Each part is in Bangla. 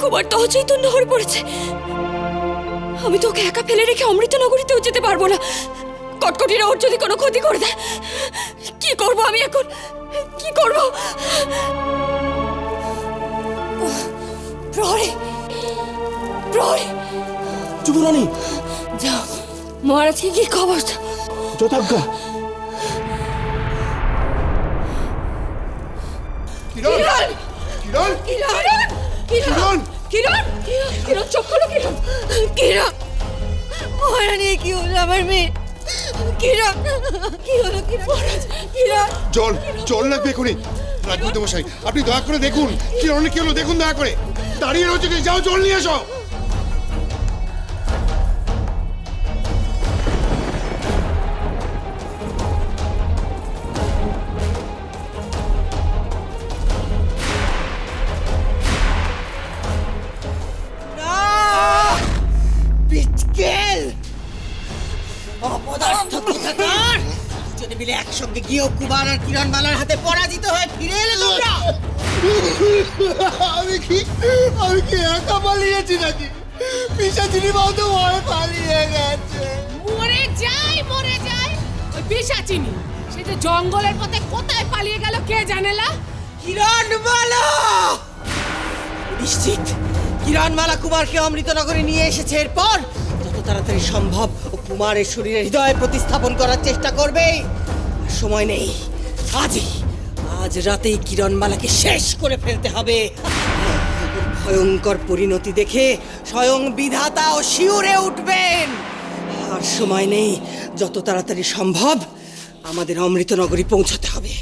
কুমার তো অচৈতন্য পড়েছে। আমি তো ওকে একা ফেলে রেখে অমৃতনগরীতেও যেতে পারব না। কটকটিরা ওর যদি কোনো ক্ষতি করে দেয়, কি করব আমি এখন? কি করব? প্রহরী প্রহরী। যুবরানী যাও। মহারাজকে কি খবর? যথাজ্ঞা। কিরণ! কিরণ! কিরণ! কিরণ! কিরণ! কিরণ! চোখ খোলো কিরণ কিরণ! মহারানী কি হলো আমার মেয়ে? কিরণ! কি হলো কিরণ? কিরণ! জল জল লাগবে এখনই। রাজপুত মশাই আপনি দয়া করে দেখুন। কিরণ কি হলো? দেখুন দয়া করে। দাঁড়িয়ে রয়েছে যাও জল নিয়ে এসো। একসঙ্গে গিয়েও কুমার আর কিরণমালার হাতে পরাজিত হয়ে ফিরে এলে তোমরা? আমি কি আমি কি একা পালিয়েছি নাকি? পিসাচিনি বাবু ভয় পালিয়ে গেছে। মরে যাই মরে যাই। ওই পিসাচিনি সে যে জঙ্গলের পথে কোথায় পালিয়ে গেল কে জানে জানেলা কিরণমালা নিশ্চিত কিরণমালা কুমারকে অমৃতনগরে নিয়ে এসেছে। এরপর যত তাড়াতাড়ি সম্ভব ও কুমারের শরীরে হৃদয়ে প্রতিস্থাপন করার চেষ্টা করবে। আর সময় নেই। আজই, আজ রাতেই কিরণমালাকে শেষ করে ফেলতে হবে। ভয়ঙ্কর পরিণতি দেখে স্বয়ং বিধাতা ও শিউরে উঠবেন। আর সময় নেই, যত তাড়াতাড়ি সম্ভব আমাদের অমৃতনগরী পৌঁছাতে হবে।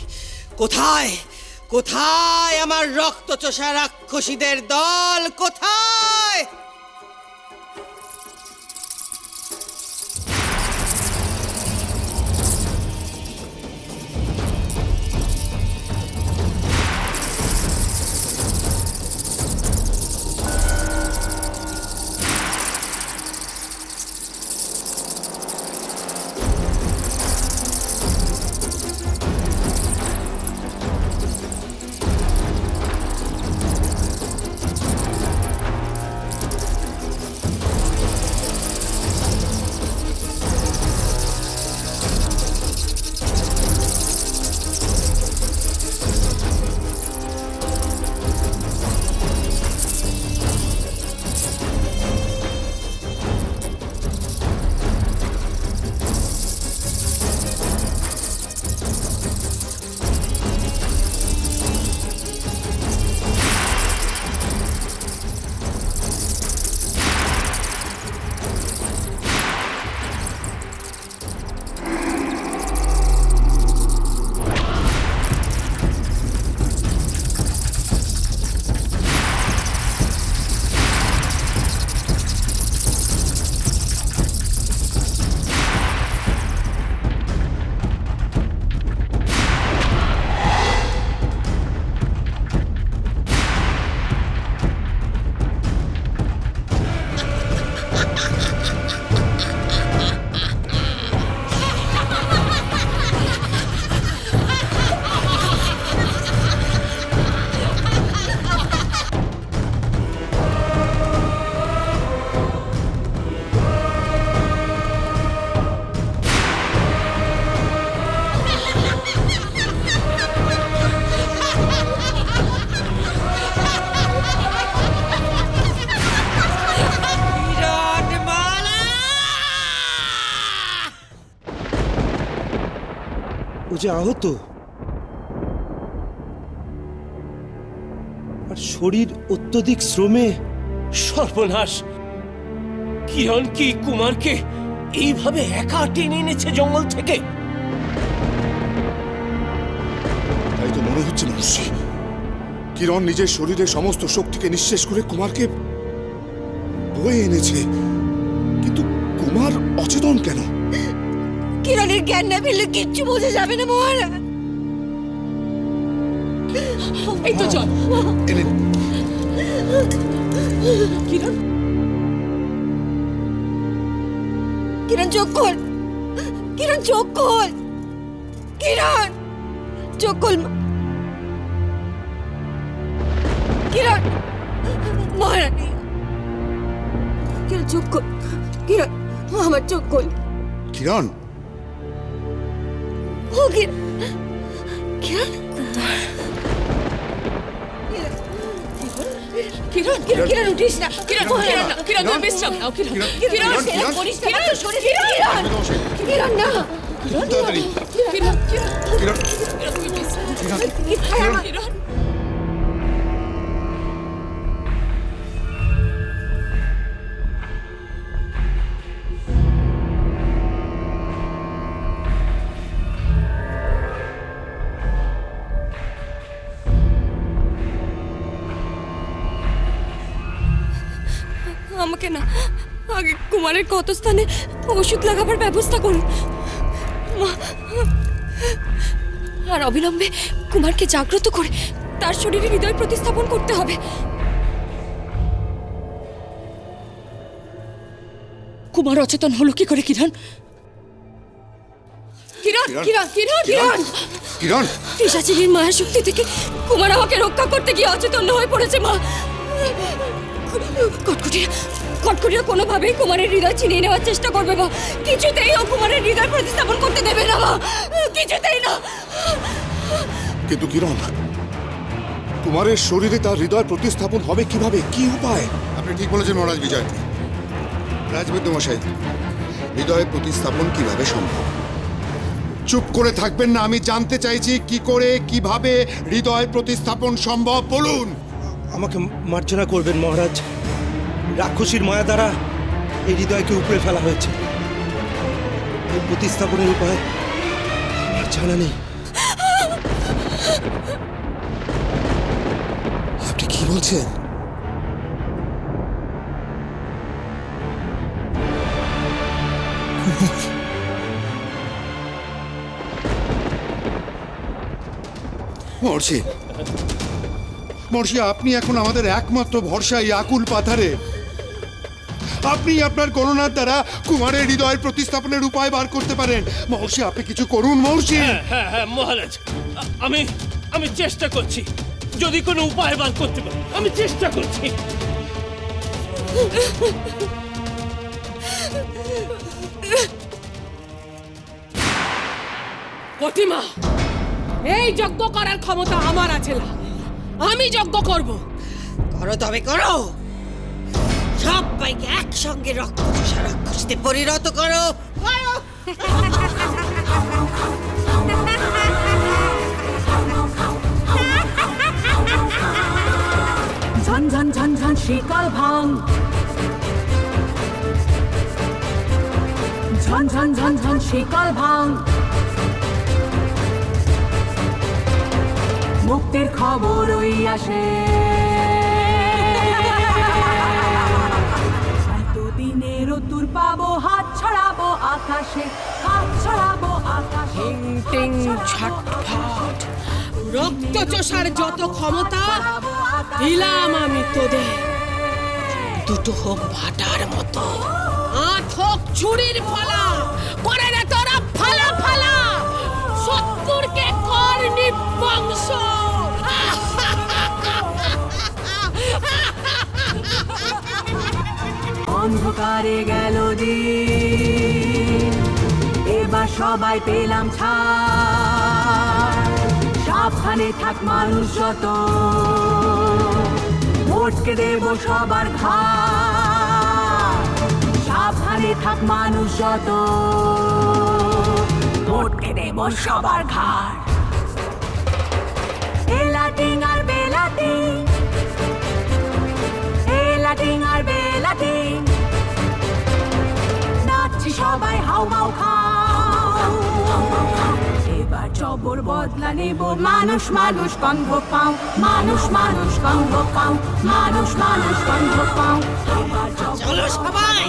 কোথায়? কোথায় আমার রক্তচোষা রাক্ষসীদের দল? কোথায়? যে আহত। আর শরীর অত্যধিক শ্রমে সর্বনাশ। কিরণ কি কুমারকে এইভাবে একা টেনে এনেছে জঙ্গল থেকে? তাই তো মনে হচ্ছে মহর্ষি কিরণ নিজের শরীরে সমস্ত শক্তিকে নিঃশেষ করে কুমারকে বয়ে এনেছে। কিন্তু কুমার অচেতন কেন? কিরণের জ্ঞান না ফেললে কিচ্ছু বোঝা যাবে না মহারাজ। এই তো চল। কিরণ? কিরণ চোখ খোল। কিরণ চোখ খোল। কিরণ! চোখ খোল মা। কিরণ! মহারানী। কিরণ চোখ খোল। কিরণ আমার চোখ খোল। কিরণ! ও কিরণ কিরণ কিরণ কিরণ কিরণ উঠিস না কিরণ কিরণ না কিরণ তুমি বিশ্রাম নাও কিরণ কিরণ কিরণ, করিস না কিরণ শরীর কিরণ কিরণ না কিরণ। কিরণ কিরণ কিরণ কিরণ কিরণ কুমারের কত স্থানে ওষুধ লাগাবার ব্যবস্থা করুন। মা আর অবিলম্বে কুমারকে জাগ্রত করে তার শরীরে হৃদয় প্রতিস্থাপন করতে হবে। কুমার অচেতন হলো কি করে কিরণ? কিরণ কিরণ কিরণ কিরণ কিরণ পিসাচিনীর মায়ের শক্তি থেকে কুমার আমাকে রক্ষা করতে গিয়ে অচেতন হয়ে পড়েছে মা। কটকটিয়া কটকটিয়া কোনোভাবেই কুমারের হৃদয় ছিনিয়ে নেওয়ার চেষ্টা করবে মা কিছুতেই ও কুমারের হৃদয় প্রতিস্থাপন করতে দেবে না। মা কিছুতেই না। কিন্তু কিরণ কুমারের শরীরে তার হৃদয় প্রতিস্থাপন হবে কীভাবে? কি উপায়? আপনি ঠিক বলেছেন মহারাজ বিজয় রাজবৈদ্য মশাই হৃদয় প্রতিস্থাপন কীভাবে সম্ভব? চুপ করে থাকবেন না আমি জানতে চাইছি কি করে কীভাবে হৃদয় প্রতিস্থাপন সম্ভব। বলুন। আমাকে মার্জনা করবেন মহারাজ। রাক্ষসীর মায়া দ্বারা এই হৃদয়কে উপড়ে ফেলা হয়েছে। এই প্রতিস্থাপনের উপায় আমার জানা নেই। আপনি কি বলছেন? মহর্ষি মহর্ষি, আপনি এখন আমাদের একমাত্র ভরসা এই আকুল পাথারে আপনি আপনার গণনার দ্বারা কুমারের হৃদয় প্রতিস্থাপনের উপায় বার করতে পারেন। মহর্ষি আপনি কিছু করুন মহর্ষি। হ্যাঁ হ্যাঁ হ্যাঁ মহারাজ। আমি আমি চেষ্টা করছি। যদি কোনো উপায় বার করতে পারি আমি চেষ্টা করছি। প্রতিমা এই যজ্ঞ করার ক্ষমতা আমার আছে না। আমি যজ্ঞ করব। করো তবে করো। সবাইকে একসঙ্গে রক্ত চোষা পরিণত করো। করো ঝন ঝন ঝন ঝন শিকল ভাঙ ঝন ঝন ঝন ঝন শিকল ভাঙ মুক্তির খবর ওই আসে। আকাশে হাত ছড়াবো আকাশে টিং ছটফট। রক্ত চোষার যত ক্ষমতা দিলাম আমি তোদের। দুটো হোক ভাটার মতো। আট হোক ছুরির ফলা। করে রে তোরা ফালা ফালা। শত্রুরকে কর নিবংশ। অন্ধকারে গেল দিন। সবাই পেলাম ছাড়। সাবধানে থাক মানুষ যত। ভোটকে দেব সবার ঘাট। সাবধানে থাক মানুষ যত। ভোটকে দেব সবার ঘাট। সবাই হাউ মাউ খাও এবার জবর বদলা নেব। মানুষ মানুষ গন্ধ পাও। মানুষ মানুষ গন্ধ পাও। মানুষ মানুষ গন্ধ পাও। এবার চলো সবাই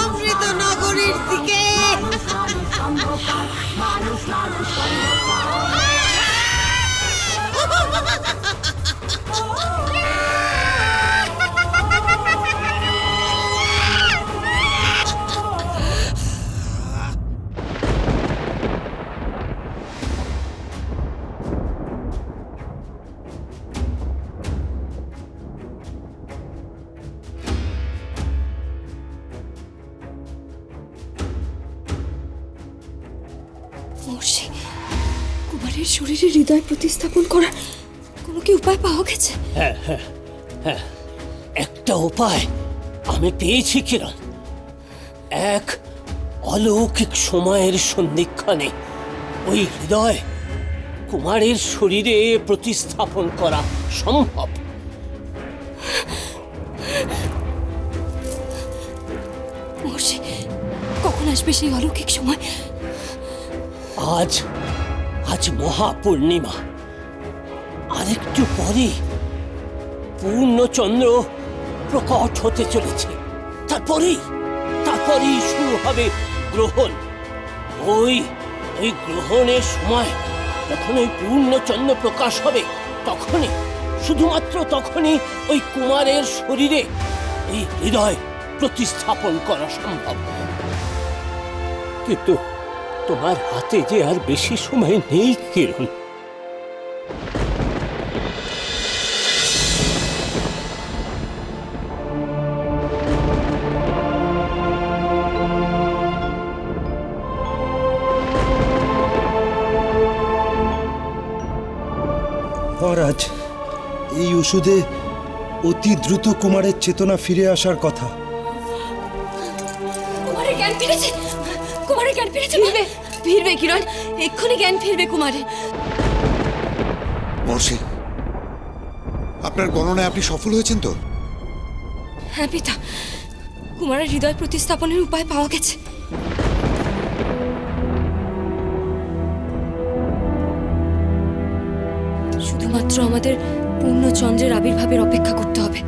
অমৃত নগরীর দিকে মানুষ মানুষ গন্ধ পাও। মানুষ মানুষ গন্ধ পাও। হৃদয় প্রতিস্থাপন করার কোনো কি উপায় পাওয়া গেছে? হ্যাঁ হ্যাঁ হ্যাঁ। একটা উপায় আমি পেয়েছি কিরণ। এক অলৌকিক সময়ের সন্ধিক্ষণে ওই হৃদয় কুমারের শরীরে প্রতিস্থাপন করা সম্ভব। কখন আসবে সেই অলৌকিক সময়? আজ আজ মহাপূর্ণিমা। আরেকটু পরে পূর্ণচন্দ্র প্রকট হতে চলেছে। তারপরেই তারপরেই শুরু হবে গ্রহণ। ওই ওই গ্রহণের সময় যখন ওই পূর্ণচন্দ্র প্রকাশ হবে, তখনই, শুধুমাত্র তখনই ওই কুমারের শরীরে এই হৃদয় প্রতিস্থাপন করা সম্ভব। কিন্তু তোমার হাতে যে আর বেশি সময় নেই কিরণ। মহারাজ এই ওষুধে অতি দ্রুত কুমারের চেতনা ফিরে আসার কথা। কুমারের জ্ঞান ফিরেছে ফিরবে ফিরবে কিরণ। এক্ষুনি জ্ঞান ফিরবে কুমারের মর্ষি আপনার গণনায় আপনি সফল হয়েছেন তো? হ্যাঁ পিতা। কুমারের হৃদয় প্রতিস্থাপনের উপায় পাওয়া গেছে। শুধুমাত্র আমাদের পূর্ণচন্দ্রের আবির্ভাবের অপেক্ষা করতে হবে।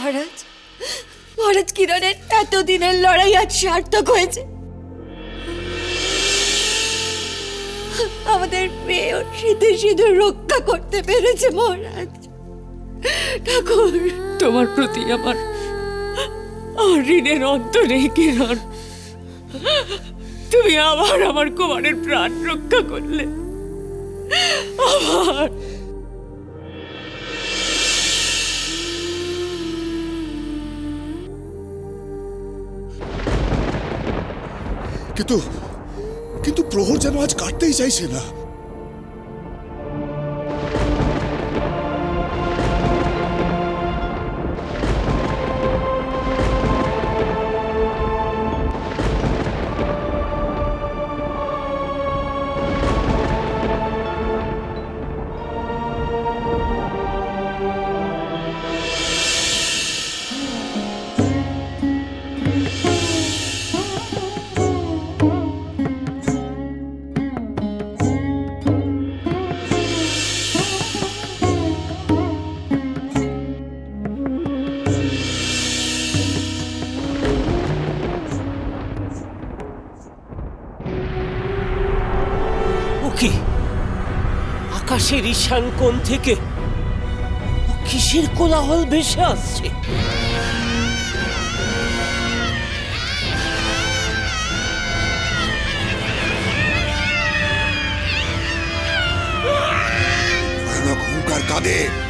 মহারাজ মহারাজ কিরণের এতদিনের লড়াই আজ সার্থক হয়েছে। আমাদের মেয়ে সিদ্ধে সিদ্ধে রক্ষা করতে পেরেছে মহারাজ। ঠাকুর, তোমার প্রতি আমার আমার ঋণের অন্ত নেই, কিরণ। তুমি আবার আমার কুমারের প্রাণ রক্ষা করলে। আবার কিন্তু কিন্তু প্রহর যেন আজ কাটতেই চাইছে না। আকাশের ঈশান থেকে? কিসের কোলাহল ভেসে আসছে? কাদের কাঁদে।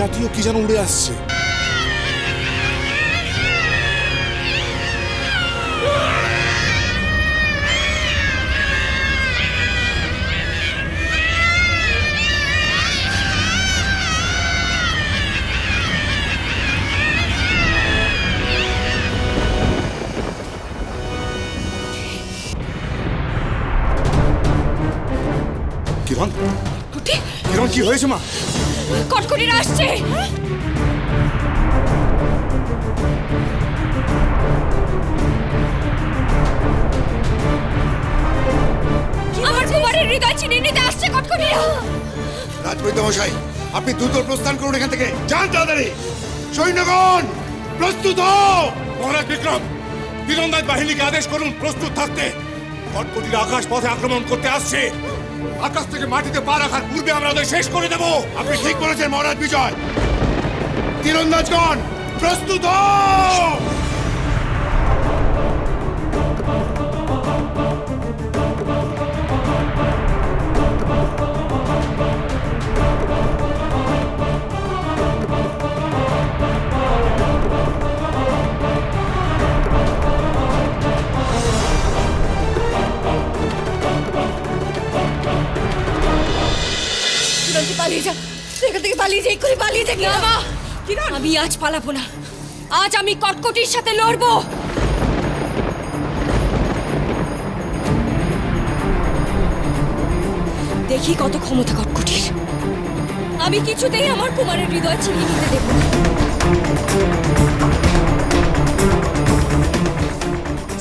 জাতীয় কি যেন উড়ে আসছে। কিরণ কি হয়েছে মা? কটকটিরা আসছে। আমার কুমারের হৃদয় চিনিয়ে নিতে আসছে কটকটিরা। রাজবৈদ্য মশাই আপনি দ্রুত প্রস্থান করুন এখান থেকে। যান তাড়াতাড়ি। সৈন্যগণ প্রস্তুত হও। মহারাজ বিক্রম তীরন্দাজ বাহিনীকে আদেশ করুন প্রস্তুত থাকতে। কটকটির আকাশ পথে আক্রমণ করতে আসছে। আকাশ থেকে মাটিতে পা রাখার পূর্বে আমরা ওদের শেষ করে দেব। আপনি ঠিক বলেছেন মহারাজ বিজয়। তীরন্দাজগণ, প্রস্তুত হও! আমি আজ পালাবো না। আজ আমি কটকটির সাথে লড়বো। দেখি কত ক্ষমতা কটকটির আমি কিছুতেই আমার কুমারের হৃদয় ছিনিয়ে নিতে দেব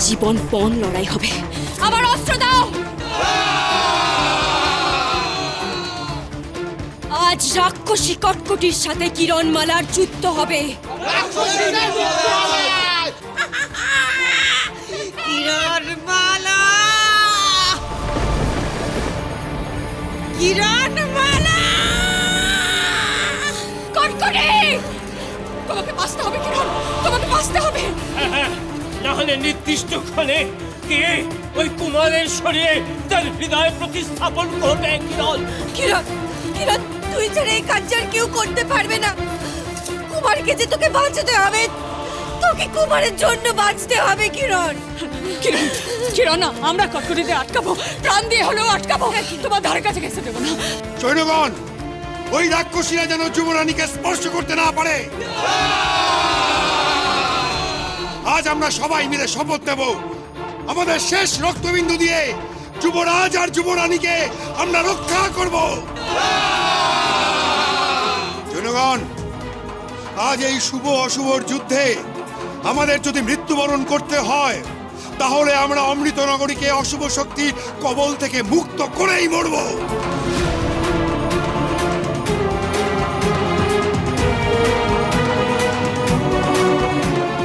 জীবন পণ লড়াই হবে। আজ রাক্ষসী কটকটির সাথে কিরণমালার যুদ্ধ হবে। কিরণমালা! কিরণমালা! কটকটি তোমাকে বাঁচতে হবে কিরণ! তোমাকে বাঁচতে হবে। না হলে নির্দিষ্ট ক্ষণে কে ওই কুমারের শরীরে তার হৃদয় প্রতিস্থাপন করবে কিরণ? কিরণ কিরণ তুই ছাড়া এই কাজ আর কেউ করতে পারবে না। কুমারকে যে তোকে বাঁচাতে হবে তোকে কুমারের জন্য বাঁচতে হবে কিরণ। কিরণ কিরণ আমরা কটকটিতে আটকাবো প্রাণ দিয়ে হলেও আটকাবো। তোমার ধারে কাছে গেছে দেবো না। সৈন্যগণ ওই রাক্ষসীরা যেন যুবরানীকে স্পর্শ করতে না পারে। আজ আমরা সবাই মিলে শপথ নেব। আমাদের শেষ রক্তবিন্দু দিয়ে যুবরাজ আর যুবরানীকে আমরা রক্ষা করব। জনগণ, আজ এই শুভ অশুভর যুদ্ধে আমাদের যদি মৃত্যুবরণ করতে হয়, তাহলে আমরা অমৃত নগরীকে অশুভ শক্তির কবল থেকে মুক্ত করেই মরবো।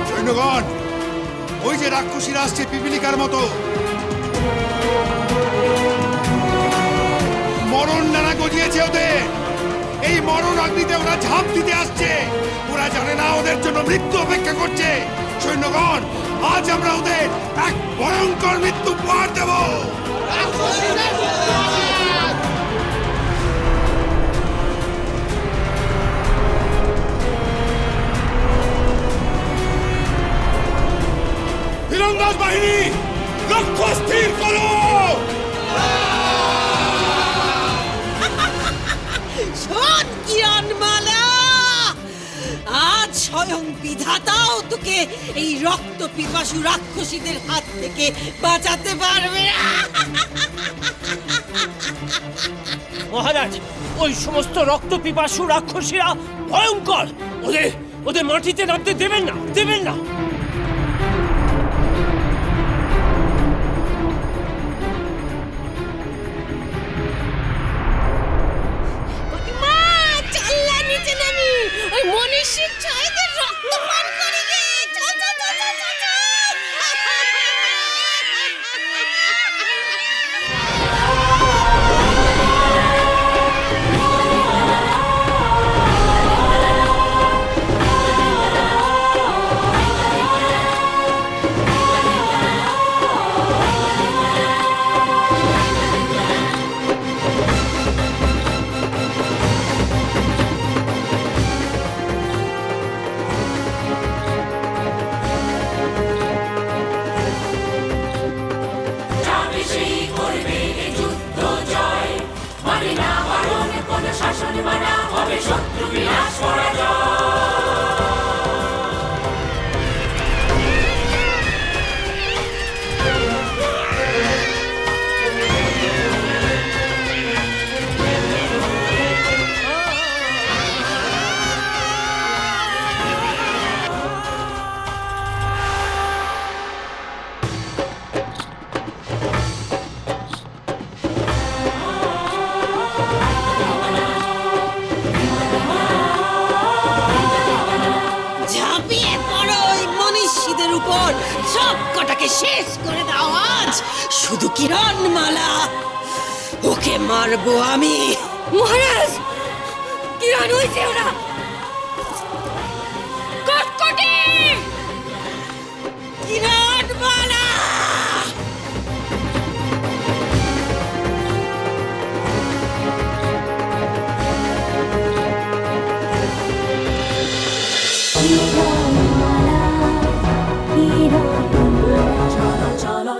সৈন্যগণ ওই যে রাক্ষসীরা আসছে পিপিলিকার মতো মরণ নানা গজিয়েছে ওদের। এই মরণ অগ্নিতে ওরা ঝাঁপ দিতে আসছে। ওরা জানে না ওদের জন্য মৃত্যু অপেক্ষা করছে। সৈন্যগণ, আজ আমরা ওদের এক ভয়ঙ্কর মৃত্যু উপহার দেব। বাহিনী, লক্ষ্য স্থির করো। শোন, কিরণমালা। আজ স্বয়ং বিধাতাও তোকে এই রক্ত পিপাসু রাক্ষসীদের হাত থেকে বাঁচাতে পারবে। মহারাজ, ওই সমস্ত রক্ত পিপাসু রাক্ষসীরা ভয়ঙ্কর। ওদের ওদের মাটিতে নামতে দেবেন না দেবেন না। Wyjaśnia do উপর সব কটাকে শেষ করে দাও আজ। শুধু কিরণমালা, ওকে মারবো আমি। মহারাজ, কিরণ, ওই যে ওরা।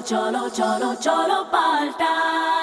চলো চলো চলো পাল্টাই